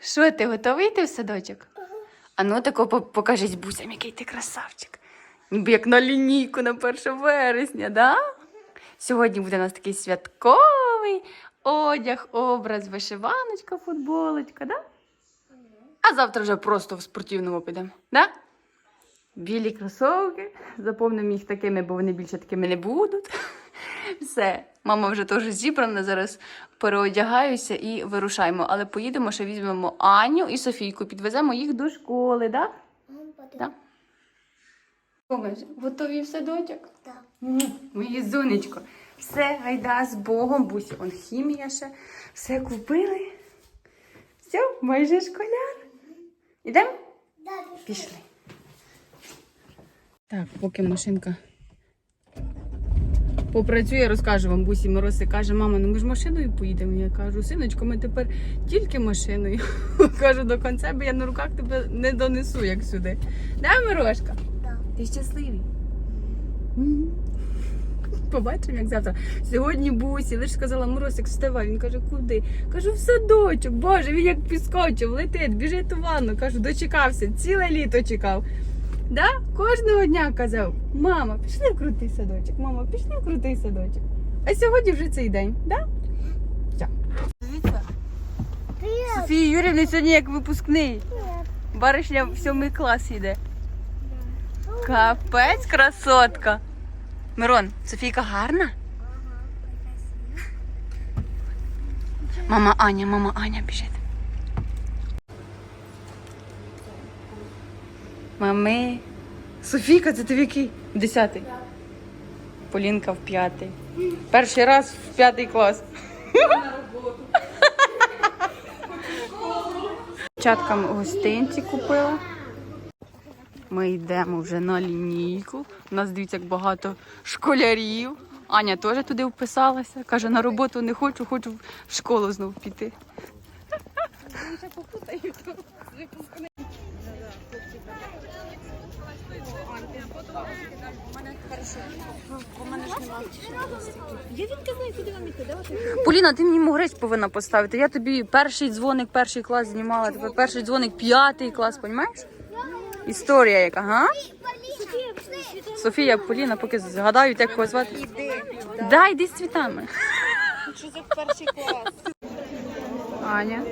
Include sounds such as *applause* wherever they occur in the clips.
Що, ти готовий йти в садочок? А ну тако покажіть бусям, який ти красавчик. Ніби як на лінійку на 1 вересня, да? Сьогодні буде у нас такий святковий одяг, образ, вишиваночка, футболочка, да? А завтра вже просто в спортивному підемо, да? Білі кросовки. Заповнимо їх такими, бо вони більше такими не будуть. *laughs* Все, мама вже теж зібрана. Зараз переодягаюся і вирушаємо. Але поїдемо, ще візьмемо Аню і Софійку, підвеземо їх до школи, так? Да? Думаєш, готові в садочок? Так. Моє зонечко. Все, гайда з Богом, бусі, он хімія ще. Все купили. Все, майже школяр. Ідемо? Пішли. Так, поки машинка попрацює, розкажу вам бусі Мороси. Каже, мама, ну ми ж машиною поїдемо. Я кажу, синочко, ми тепер тільки машиною. *laughs* Кажу, до кінця, бо я на руках тебе не донесу, як сюди. Да, Мирошка? Так. Ти щасливий? Побачимо, як завтра. Сьогодні бусі, лише сказала Моросик, вставай. Він каже, куди? Кажу, в садочок. Боже, він як підскочив, летить, біжить у ванну. Кажу, дочекався, ціле літо чекав. Да? Кожного дня казав, мама, пішли в крутий садочок, мама, пішли в крутий садочок. А сьогодні вже цей день, да? Все. Дивіться, Привіт. Софії сьогодні як випускний. Баришня в сьомий клас йде. Капець, красотка. Мирон, Софійка гарна? Мама Аня, мама Аня біжить. Мами. Софійка, це ти в який? В Десятий. Полінка в п'ятий. Перший раз в п'ятий клас. Дівчаткам гостинці купила. Ми йдемо вже на лінійку. У нас дивіться, як багато школярів. Аня теж туди вписалася. Каже, на роботу не хочу, хочу в школу знов піти. Я відказую, куди вам іти. Давайте. Поліна, ти мені могрець повинна поставити. Я тобі перший дзвоник, перший клас знімала, тепер перший дзвоник, п'ятий клас, розумієш? Історія яка, га? Софія, Поліна, поки згадають, як кого звати. Да, йди з цвітами. Що за перший клас? Аня.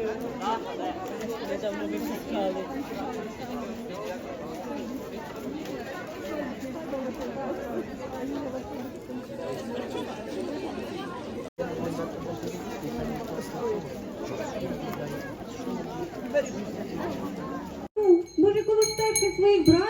Може, коли своїх братиків,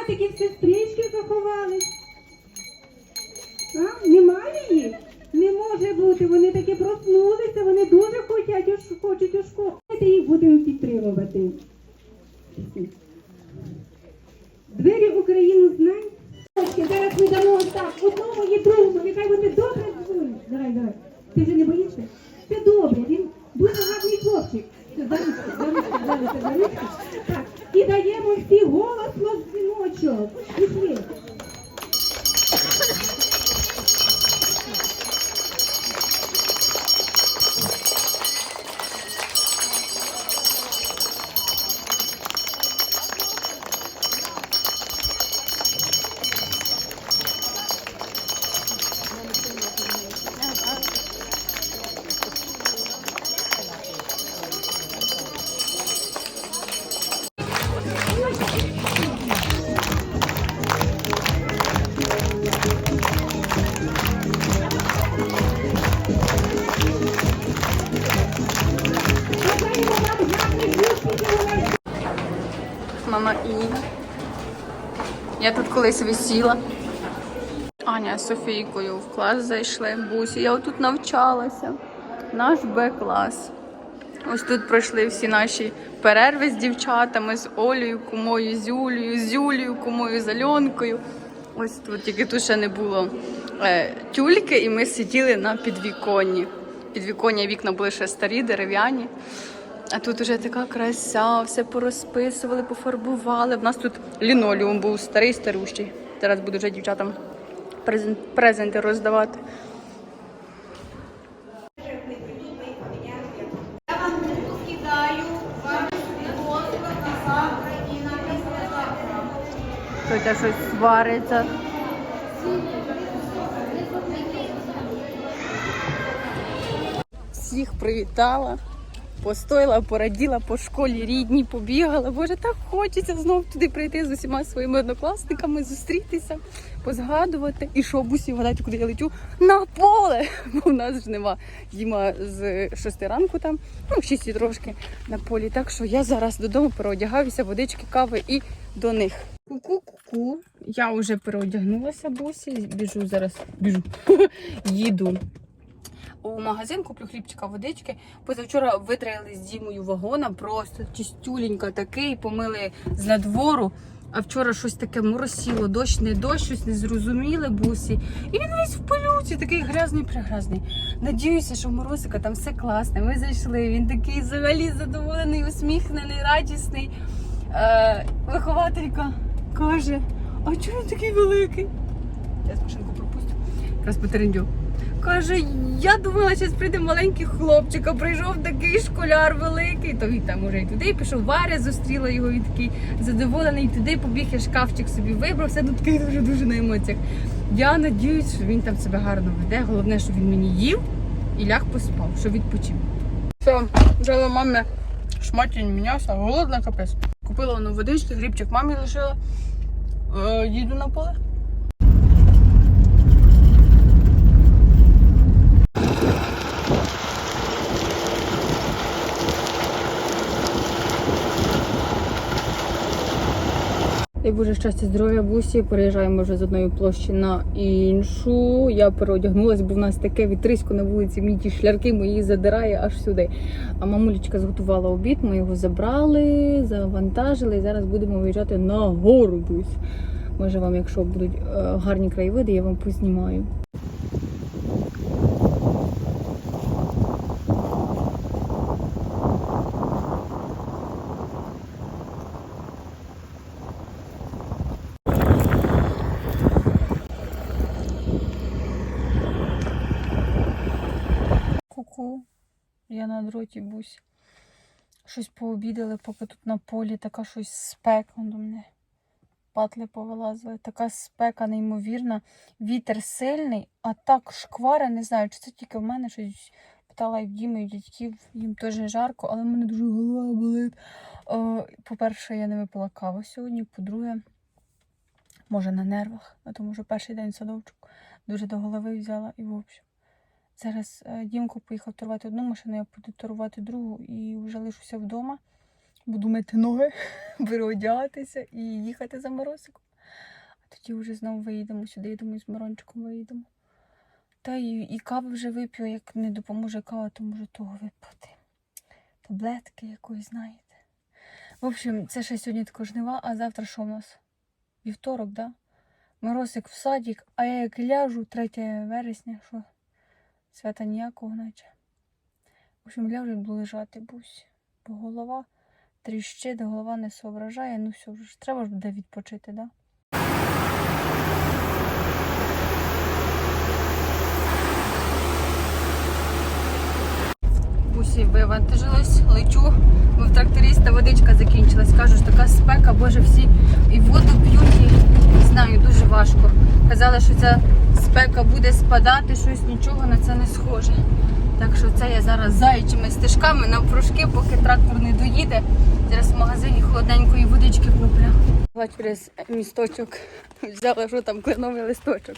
колись висіла. Аня з Софійкою в клас зайшли. Бусі, я отут навчалася. Наш Б-клас. Ось тут пройшли всі наші перерви з дівчатами, з Олею, кумою, з Юлею, з Юлею, кумою, з Альонкою. Ось тут тільки тут ще не було е, тюльки, і ми сиділи на підвіконні. Підвіконня вікна були ще старі, дерев'яні. А тут уже така краса, все порозписували, пофарбували. В нас тут лінолеум був старий, старущий. Зараз буду вже дівчатам презенти роздавати. Хтось щось свариться. Всіх привітала постояла, пораділа по школі рідні, побігала. Боже, так хочеться знов туди прийти з усіма своїми однокласниками, зустрітися, позгадувати. І що, бусі, вгадайте, куди я летю? На поле! Бо в нас ж нема Діма з 6 ранку там, ну, 6 трошки на полі. Так що я зараз додому переодягаюся, водички, кави і до них. Ку-ку-ку-ку. Я вже переодягнулася, бусі. Біжу зараз, біжу. *laughs* Їду у магазин, куплю хлібчика, водички. Позавчора витраїли з Дімою вагона, просто чистюленько такий, помили з надвору. А вчора щось таке моросіло, дощ, не дощ, щось незрозуміле бусі. І він весь в пилюці, такий грязний пригрязний. Надіюся, що в Морозика там все класне. Ми зайшли. Він такий взагалі задоволений, усміхнений, радісний. Е, вихователька каже: а чому він такий великий? Я з машинку пропустю. Якраз по терендю. Каже, я думала, зараз прийде маленький хлопчик, а прийшов такий школяр великий. То він там уже і туди пішов, Варя зустріла його, він такий задоволений, туди побіг, я шкафчик собі вибрав, все такий дуже дуже на емоціях. Я надіюсь, що він там себе гарно веде. Головне, що він мені їв і ляг поспав, що відпочив. Все, взяла мамі шматінь м'яса, голодна капець. Купила воно водички, грибчик мамі лишила. Е, їду на поле. Боже щастя, здоров'я бусі. Переїжджаємо вже з одної площі на іншу. Я переодягнулася, бо в нас таке вітрисько на вулиці. Мені ті шлярки мої задирає аж сюди. А мамулечка зготувала обід, ми його забрали, завантажили і зараз будемо виїжджати на гору бусь. Може вам, якщо будуть е, гарні краєвиди, я вам познімаю. Я на дроті бусь. Щось пообідали, поки тут на полі така щось спека до мене. Патли повилазили. Така спека неймовірна. Вітер сильний, а так шквари, не знаю, чи це тільки в мене щось питала і в Діми, і дядьків. Їм теж жарко, але в мене дуже голова болить. Е, По-перше, я не випила каву сьогодні. По-друге, може на нервах, тому що перший день садочок дуже до голови взяла і в общем. Зараз е, Дімко поїхав торувати одну машину, я буду торувати другу і вже лишуся вдома. Буду мити ноги, *laughs* переодягатися і їхати за морозиком. А тоді вже знову виїдемо сюди, я думаю, з Мирончиком виїдемо. Та і, і каву вже вип'ю, як не допоможе кава, то може того випити. Таблетки якоїсь, знаєте. В общем, це ще сьогодні також жнива, а завтра що в нас? Вівторок, да? Морозик в садик, а я як ляжу 3 вересня, що? Свята ніякого наче. В общем, ляжу буду лежати бусь. Бо голова тріщить, голова не соображає. Ну все, вже треба ж буде відпочити, да? Бусі вивантажилась, лечу, бо в тракториста водичка закінчилась. Кажу, що така спека, боже, всі і воду п'ють, і знаю, дуже важко. Казали, що ця спека буде спадати, щось нічого на це не схоже. Так що це я зараз заячими стежками навпрошки, поки трактор не доїде. Зараз в магазині холодненької водички куплю. Була через місточок, взяла, що там кленовий листочок.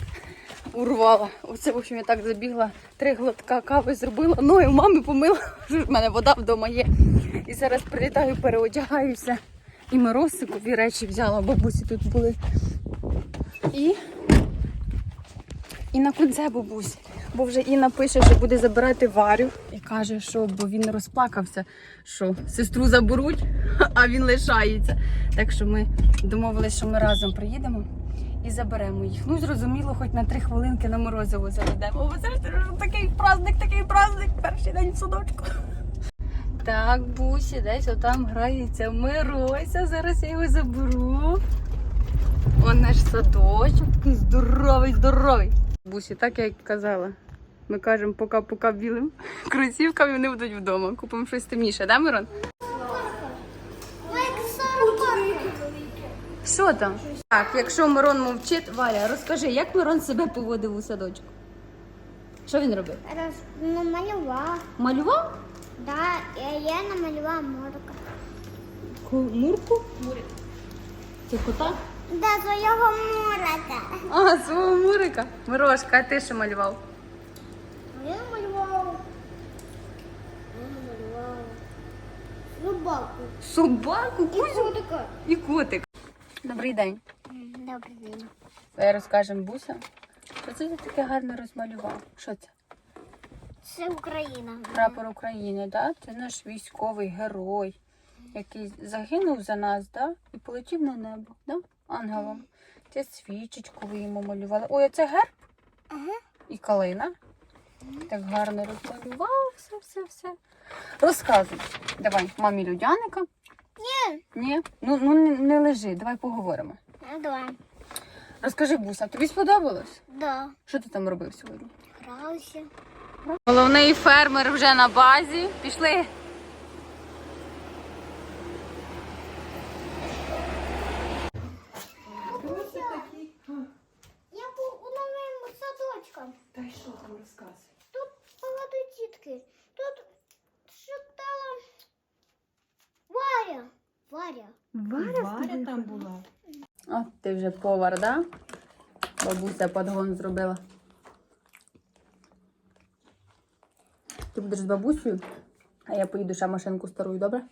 Урвала. Оце, в общем, я так забігла, три глотка кави зробила, ноги в мами помила, *laughs* що в мене вода вдома є. І зараз прилітаю, переодягаюся. І морозикові речі взяла, бабусі тут були. І і на кунце бабусь. Бо вже Інна пише, що буде забирати Варю. І каже, що бо він розплакався, що сестру заберуть, *laughs* а він лишається. Так що ми домовилися, що ми разом приїдемо і заберемо їх. Ну, зрозуміло, хоч на три хвилинки на морозиво заведемо. О, це ж такий праздник, такий праздник, перший день в садочку. Так, бусі, десь отам грається Мирося. Зараз я його заберу. Он наш садочок, такий здоровий, здоровий. Бусі, так як і казала. Ми кажемо пока-пока білим *laughs* кросівками, вони будуть вдома. Купимо щось темніше, да, Мирон? Що там? Так, якщо Мирон мовчить, Валя, розкажи, як Мирон себе поводив у садочку? Що він робив? Раз, намалював. Малював? Да, я, я намалювала морка. Мурку? Це кота? Да, свого морка. А, свого Мурика. Мирошка, а ти що малював? Я намалював. Я. Рубаку. Собаку, кузю Котика. і котик. Добрий день. Добрий день. Давай розкажемо Буся. Що це ти таке гарно розмалював? Що це? Це Україна. Прапор України, да? Це наш військовий герой, який загинув за нас, да? І полетів на небо, да? Ангелом. Це свічечку ви йому малювали. Ой, а це герб Ага. і калина. Так гарно розмалював все, все, все. Розказуй. Давай, мамі людяника. Ні. Ні? Ну, ну не, не лежи, давай поговоримо. Ну, давай. Розкажи, Буся, тобі сподобалось? Да. Що ти там робив сьогодні? Грався. Головний фермер вже на базі. Пішли. Я був у новому садочку. Та й що там розказує? Тут багато дітки. Тут шептала Варя. Варя. Варя там була. О, ти вже повар, да? Бабуся подгон зробила. Ти будеш з бабусею, а я поїду ще машинку старую, добре?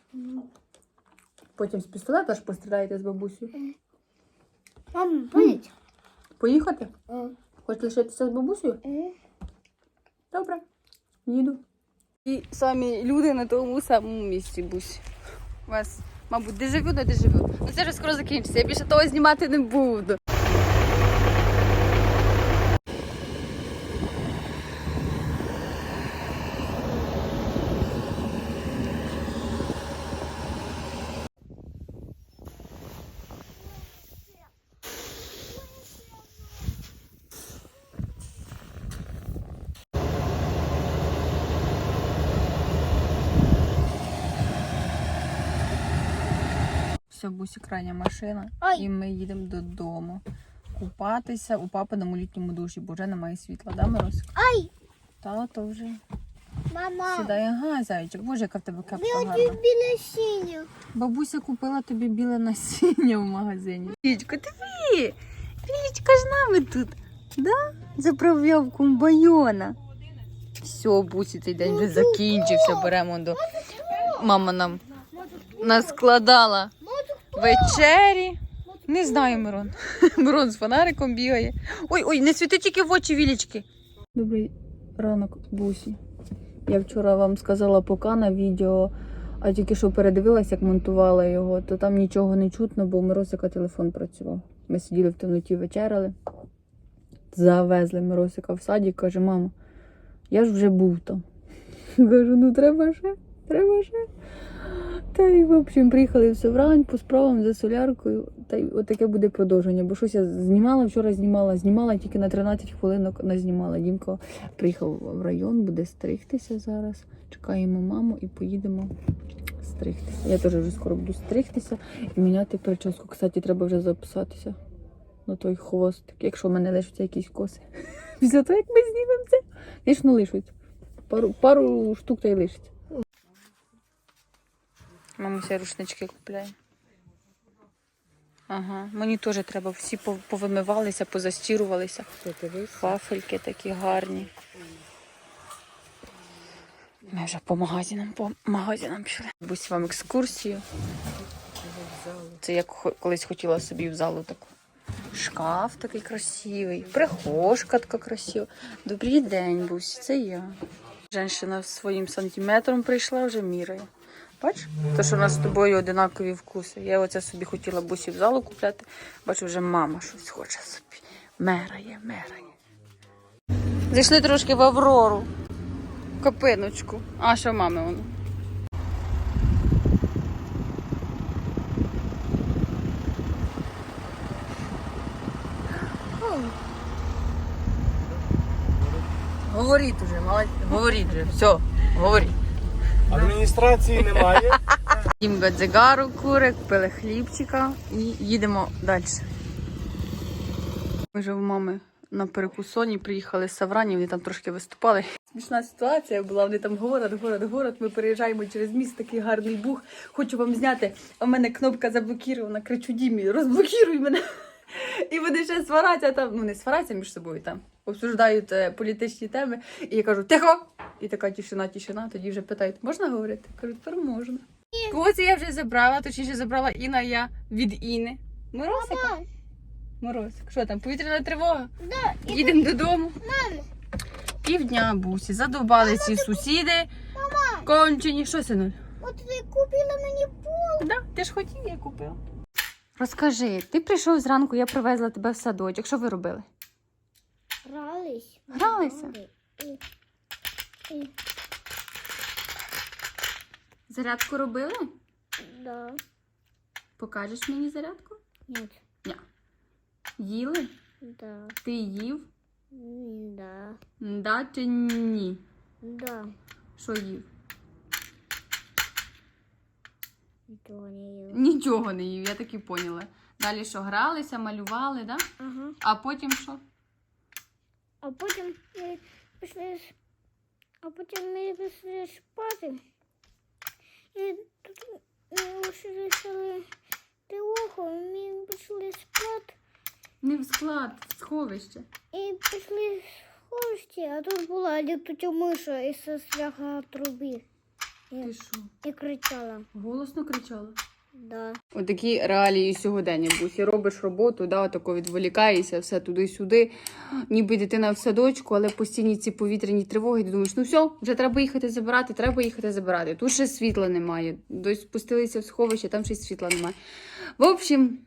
Потім з пістолета ж постріляєте з бабусею. Мам, болить? Поїхати? Хочеш лишитися з бабусею? Добре, їду. І самі люди на тому самому місці бусь. У вас, мабуть, дежавю на дежавю. Ну це вже скоро закінчиться. Я більше того знімати не буду. Все, бусі крайня машина, Ой. і ми їдемо додому. Купатися у папиному літньому душі, бо вже немає світла, да, Миросик? Ай, Тато вже мама. сідає. Ага, зайчик. Боже, яка в тебе кепка гарна. біля синю. Бабуся купила тобі біле насіння в магазині. Вічко, диви! Вічка ж нами тут. Да? За прав'явком байона. Все, бусі, цей день вже закінчився. Беремо до. Мама нам наскладала вечері. Не знаю, Мирон. *laughs* Мирон з фонариком бігає. Ой, ой, не світи тільки в очі вілічки. Добрий ранок, бусі. Я вчора вам сказала пока на відео, а тільки що передивилась, як монтувала його, то там нічого не чутно, бо у Миросика телефон працював. Ми сиділи в темноті вечеряли, завезли Миросика в садик, каже, мама, я ж вже був там. *laughs* Кажу, ну треба ще, треба ще. Та й, в общем, приїхали все врань по справам за соляркою. Та й отаке буде продовження. Бо щось я знімала, вчора знімала, знімала тільки на 13 хвилинок назнімала. Дімко приїхав в район, буде стригтися зараз. Чекаємо маму і поїдемо стригтися. Я теж вже скоро буду стригтися і міняти прическу. Кстати, треба вже записатися на той хвостик, якщо в мене лишаться якісь коси. *laughs* Після того, як ми знімемо це, звісно, лишуться. Пару, пару штук та й лишиться. Мамуся рушнички купляє. Ага, мені теж треба. Всі повимивалися, позастірувалися. Вафельки такі гарні. Ми вже по магазинам, по магазинам пішли. Бусь вам екскурсію. Це хо- колись хотіла собі в залу таку. Шкаф такий красивий, прихожка така красива. Добрий день, Бусь, це я. Женщина своїм сантиметром прийшла, вже міряє. Бач? То, що у нас з тобою одинакові вкуси. Я оце собі хотіла бусі в залу купляти. Бачу, вже мама щось хоче собі. Мерає, мерає. Зайшли трошки в Аврору. Копиночку. А що мами воно? Говоріть уже, молодець. Говоріть вже. Все, говоріть. Адміністрації немає. Їм дзигару курик, пили хлібчика і їдемо далі. Ми вже в мами на перекусоні приїхали з Саврані, вони там трошки виступали. Смішна ситуація була, вони там город, город, город. Ми переїжджаємо через міст, такий гарний бух. Хочу вам зняти, а в мене кнопка заблокірована. Кричу Дімі, розблокіруй мене. І вони ще свараться там, ну не свараться між собою там, обсуждають е, політичні теми. І я кажу, тихо! І така тишина, тишина. Тоді вже питають, можна говорити? Кажуть, тепер можна. Когось я вже забрала, точніше забрала Інна, я від Іни. Морозика? Морозик. Що там, повітряна тривога? да, і Їдемо додому. мам, Півдня бусі. Задовбали ці сусіди. мама, Кончені. Що, синуль? от ви купили мені пол. Да, ти ж хотів, я купила. Розкажи, ти прийшов зранку, я привезла тебе в садочок. Що ви робили? Грались. Гралися? І, і, Зарядку робили? да. Покажеш мені зарядку? Нет. Ні. Їли? Да. Ти їв? Да. Да чи ні? Да. Що їв? Нічого не їв. Нічого не їв, я так і поняла. Далі що, гралися, малювали, да? Ага. А потім що? А потім ми пішли, а потім ми пішли спати. І тут ми вирішили тривогу, ми пішли спати Не в склад, в сховище. і пішли в сховище, а тут була літуча миша і сестраха труби. Ти що? І кричала. Голосно кричала. Да. Отакі реалії сьогодення. Бусі робиш роботу, да, тако відволікаєшся, все туди-сюди. Ніби дитина в садочку, але постійні ці повітряні тривоги. Ти думаєш, ну все, вже треба їхати забирати, треба їхати забирати. Тут ще світла немає. Дось спустилися в сховище, там ще світла немає. В общем,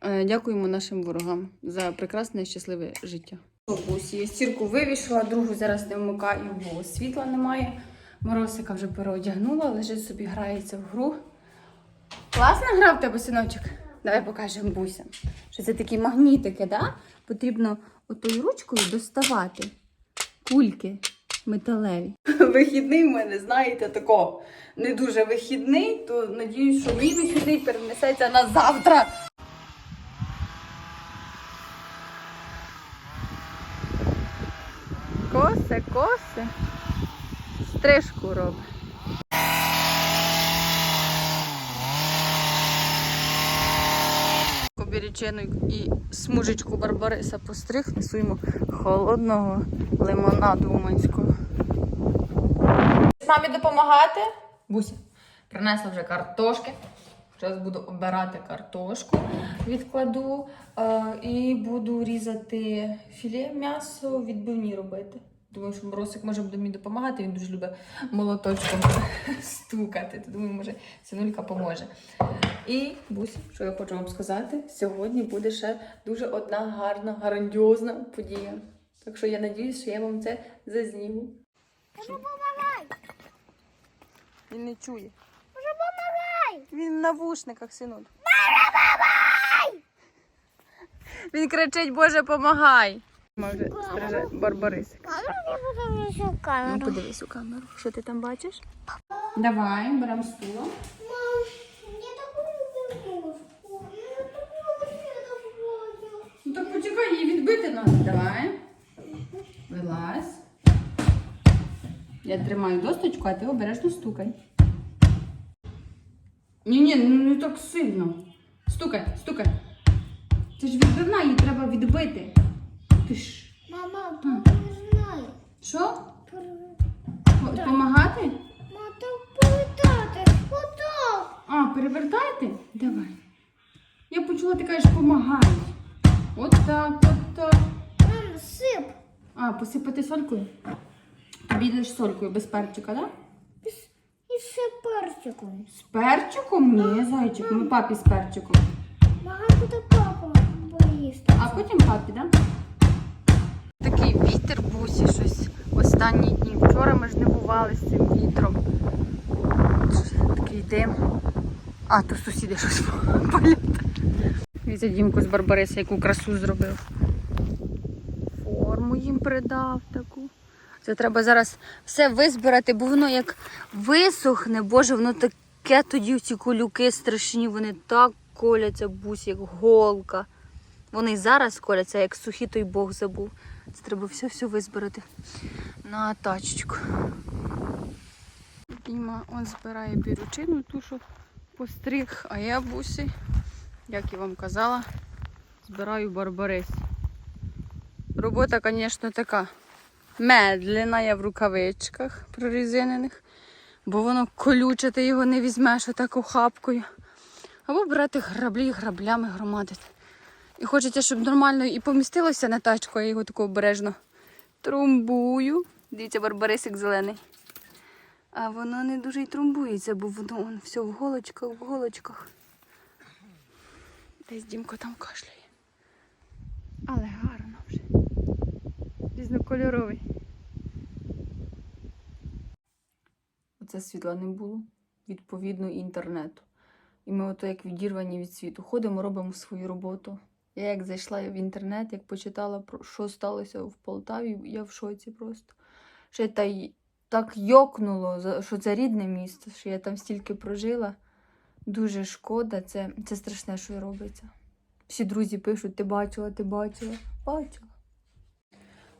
е, дякуємо нашим ворогам за прекрасне щасливе життя. Бусі, я стірку вивішила, другу зараз не вмикаю, бо світла немає. Моросика вже переодягнула, лежить собі, грається в гру. Класна гра в тебе, синочок? Давай покажемо буся. Що це такі магнітики, да? Потрібно отою ручкою доставати кульки металеві. *laughs* Вихідний в мене, знаєте, тако не дуже вихідний, то надіюсь, що мій вихідний перенесеться на завтра. Косе, косе. Стрижку робить. Кобірічину і смужечку Барбариса постриг, несуємо холодного лимонаду уманського. Мамі допомагати? Буся. Принесла вже картошки. Зараз буду обирати картошку, відкладу е, і буду різати філе м'ясо, відбивні робити. Думаю, що Моросик може буде мені допомагати, він дуже любить молоточком *laughs* стукати. То думаю, може, синулька поможе. І Бусь, що я хочу вам сказати, сьогодні буде ще дуже одна гарна, грандіозна подія. Так що я надіюсь, що я вам це зазніму. Він не чує. Він в навушниках, синуль. Він кричить, Боже, помагай. Може, стриже Барбарисик. Ну, подивись у камеру. Що ти там бачиш? Давай, беремо стуло. Ну так почекай, її відбити надо. Давай. Вилазь. Я тримаю досточку, а ти обережно стукай. Ні, ні, ну не так сильно. Стукай, стукай. Це ж відбивна, її треба відбити. Ти ж. Мама, знаю. Що? Помагати? Мама, повертати. Отак. А, перевертайте? Давай. Я почула, ти кажеш, помагай. От так, от так. Мам, сип. А, посипати солькою? Тобі лиш солькою без перчика, так? Да? І ще перчиком. З перчиком? Ні, зайчик, ми папі з перчиком. Мама буде папа поїсти. А потім папі, так? Да? Такий вітер бусі щось останні дні. Вчора ми ж не бували з цим вітром. Такий дим. А, то сусіди щось *laughs* палять. Вітя Дімку з Барбариса, яку красу зробив. Форму їм придав таку. Це треба зараз все визбирати, бо воно як висохне, боже, воно таке тоді ці колюки страшні, вони так коляться бусі, як голка. Вони зараз коляться, як сухі, той Бог забув. Це треба все-все визбирати на тачечку. Діма он збирає біручину, ту, що постриг, а я бусі, як і вам казала, збираю барбарис. Робота, звісно, така медленна, я в рукавичках прорізинених, бо воно колюче, ти його не візьмеш отаку хапкою. Або брати граблі граблями громадити. І хочеться, щоб нормально і помістилося на тачку, я його тако обережно трумбую. Дивіться, барбарисик зелений. А воно не дуже й трумбується, бо воно он, все в голочках, в голочках. Десь Дімко там кашляє. Але гарно вже. Різнокольоровий. Оце світла не було. Відповідно, інтернету. І ми ото як відірвані від світу. Ходимо, робимо свою роботу. Я як зайшла в інтернет, як почитала про що сталося в Полтаві, я в шоці просто. що та й так йокнуло, що це рідне місто, що я там стільки прожила. Дуже шкода, це, це страшне, що робиться. Всі друзі пишуть, ти бачила, ти бачила, бачила.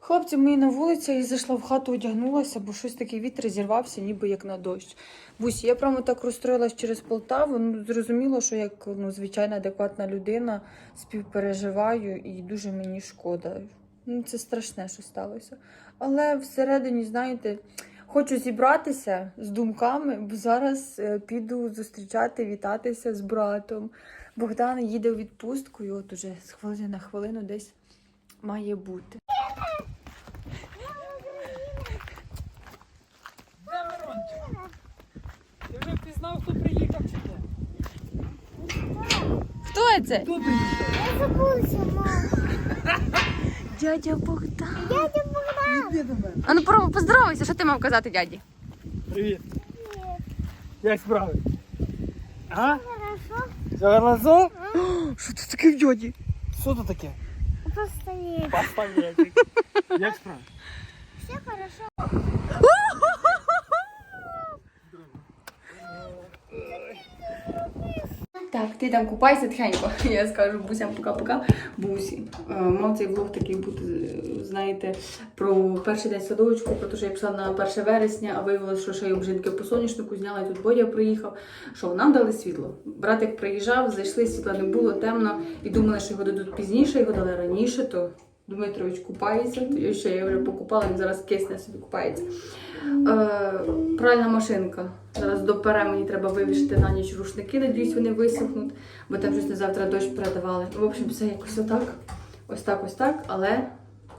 Хлопці мої на вулиці і зайшла в хату, одягнулася, бо щось такий вітер зірвався, ніби як на дощ. Бусі, я прямо так розстроїлась через Полтаву. Ну, зрозуміло, що як ну, звичайна адекватна людина співпереживаю і дуже мені шкода. Ну, це страшне, що сталося. Але всередині, знаєте, хочу зібратися з думками, бо зараз е, піду зустрічати, вітатися з братом. Богдан їде у відпустку, і от уже з хвилини на хвилину десь має бути. Хто це? Хто приїхав? Я забулася, мама. Дядя Богдан. Дядя Богдан. Іди до мене. А ну пробуй поздоровайся, що ти мав казати дяді? Привіт. Як справи? А? Хорошо. Все гаразо? Що *gasps* це таке в дяді? Що тут таке? Просто есть. Паспалетик. Як справи? Все хорошо. Так, ти там купайся тихенько. *laughs* Я скажу бусям пока-пока. Бусі. Е, Мав цей влог такий бути, е, знаєте, про перший день садочку, про те, що я пішла на 1 вересня, а виявилося, що ще й обжинки по соняшнику зняла, і тут Бодя приїхав. Що нам дали світло. Братик приїжджав, зайшли, світла не було, темно, і думали, що його дадуть пізніше, його дали раніше, то Дмитрович купається, то ще я вже покупала, він зараз кисне собі купається. Е, пральна машинка. Зараз допере мені треба вивішити на ніч рушники, надіюсь, вони висохнуть, бо там щось на завтра дощ передавали. В общем, все якось отак. Ось так, ось так, але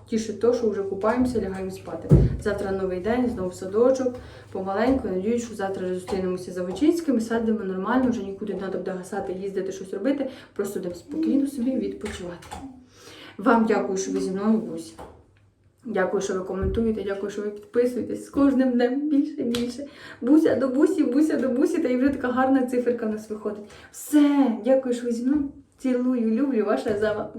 тішить то, що вже купаємося, лягаємо спати. Завтра новий день, знову садочок, помаленьку. Надіюсь, що завтра вже зустрінемося за Вичинськими, садимо нормально, вже нікуди не треба буде гасати, їздити, щось робити. Просто будемо спокійно собі відпочивати. Вам дякую, що ви зі мною Бусь. Дякую, що ви коментуєте, дякую, що ви підписуєтесь. З кожним днем більше більше. Буся до бусі, буся до бусі, та і вже така гарна циферка в нас виходить. Все, дякую, що ви зі мною. Цілую, люблю, ваша зава.